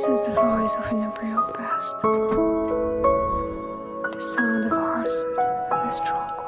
This is the voice of an embryo past. The sound of horses and the stroke.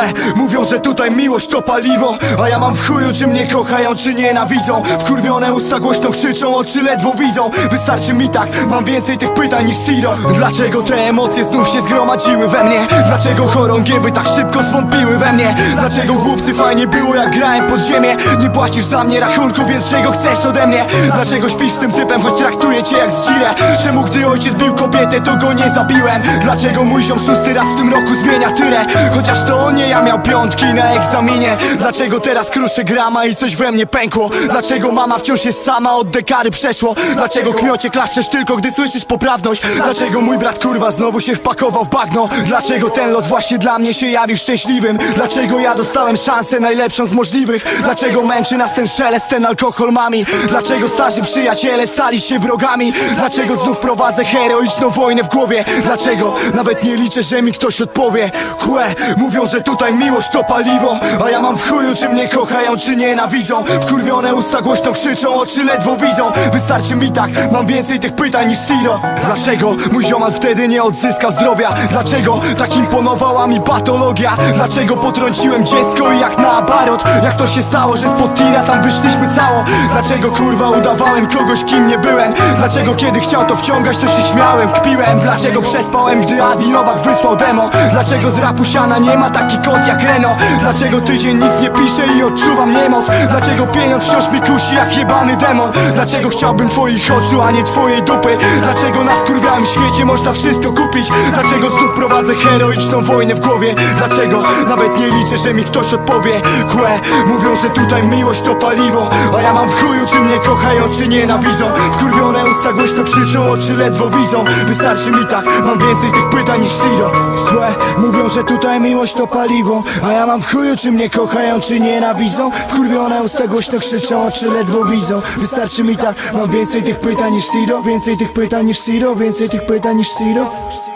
Kłe, mówią, że tutaj miłość to paliwo A ja mam w chuju, czy mnie kochają, czy nienawidzą Wkurwione usta głośno krzyczą, oczy ledwo widzą Wystarczy mi tak, mam więcej tych pytań niż Siro Dlaczego te emocje znów się zgromadziły we mnie? Dlaczego chorągiewy tak szybko zwątpiły we mnie? Dlaczego chłopcy fajnie było jak grałem pod ziemię? Nie płacisz za mnie rachunku, więc czego chcesz ode mnie? Dlaczego śpisz z tym typem, choć traktuję cię jak zdzirę? Czemu gdy ojciec bił kobietę, to go nie zabiłem? Dlaczego mój ziom szósty raz w tym roku zmienia tyrę? Chociaż to nie ja miał piątki na egzaminie Dlaczego teraz kruszę grama i coś we mnie pękło? Dlaczego mama wciąż jest sama, od dekady przeszło? Dlaczego kmiocie klaszczesz tylko, gdy słyszysz poprawność? Dlaczego mój brat kurwa znowu się wpakował w bagno? Dlaczego ten los właśnie dla mnie się jawił szczęśliwym? Dlaczego ja dostałem szansę najlepszą z możliwych? Dlaczego męczy nas ten szelest, ten alkohol mami? Dlaczego starzy przyjaciele stali się wrogami? Dlaczego znów prowadzę heroiczną wojnę w głowie? Dlaczego nawet nie liczę, że mi ktoś odpowie? Chłe, mówią, że tutaj miłość to paliwo A ja mam w chuju, czy mnie kochają, czy nienawidzą Wkurwione usta głośno krzyczą, oczy ledwo widzą Wystarczy mi tak, mam więcej tych pytań niż Siro Dlaczego mój ziomal wtedy nie odzyskał zdrowia? Dlaczego tak imponowała mi patologia? Dlaczego potrąciłem dziecko i jak na abarot? Jak to się stało, że spod tira tam wyszliśmy cało? Dlaczego kurwa udawałem kogoś, kim nie byłem? Dlaczego kiedy chciał to wciągać, to się śmiałem, kpiłem? Dlaczego przespałem, gdy Adi Nowak wysłał demo? Dlaczego z rapu siana nie ma taki kot jak Reno? Dlaczego tydzień nic nie pisze i odczuwam niemoc? Dlaczego pieniądz wciąż mi kusi jak jebany demon? Dlaczego chciałbym twoich oczu, a nie twojej dupy? Dlaczego na skurwiałym świecie można wszystko kupić? Dlaczego znów prowadzę heroiczną wojnę w głowie? Dlaczego nawet nie liczę, że mi ktoś odpowie? Kłe, mówią, że tutaj miłość to paliwo A ja mam w czy mnie kochają, czy nienawidzą. Wkurwione usta głośno krzyczą, oczy ledwo widzą. Wystarczy mi tak, mam więcej tych pytań niż Sido. Kłe, mówią, że tutaj miłość to paliwo. A ja mam w chuju, czy mnie kochają, czy nienawidzą. Wkurwione usta głośno krzyczą, oczy ledwo widzą. Wystarczy mi tak, mam więcej tych pytań niż Sido Więcej tych pytań niż Sido, więcej tych pytań niż Sido